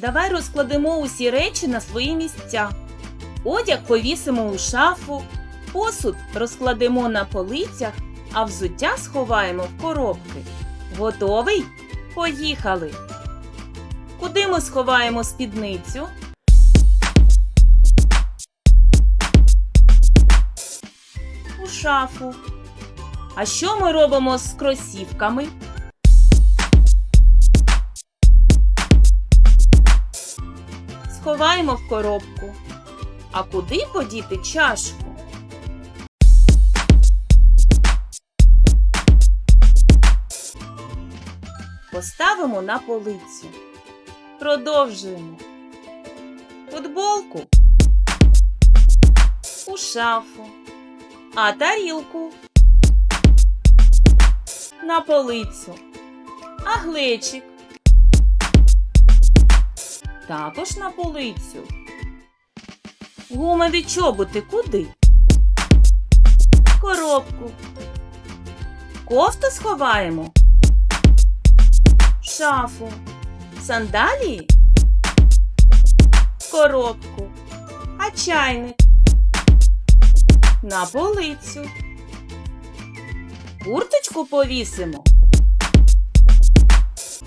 Давай розкладемо усі речі на свої місця. Одяг повісимо у шафу, посуд розкладемо на полицях, а взуття сховаємо в коробки. Готовий? Поїхали! Куди ми сховаємо спідницю? У шафу. А що ми робимо з кросівками? Сховаємо в коробку. А куди подіти чашку? Поставимо на полицю. Продовжуємо. Футболку у шафу, а тарілку на полицю, а глечик також на полицю. Гумові чоботи куди? В Коробку. Кофту сховаємо. Шафу. Сандалії? Коробку. А чайник? На полицю. Курточку повісимо.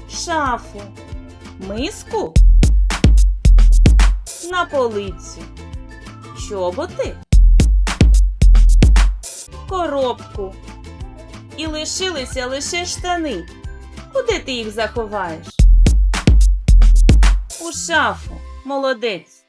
Шафу. Миску? На полиці, Чоботи? Коробку. І лишилися лише штани. Куди ти їх заховаєш? У шафу. Молодець.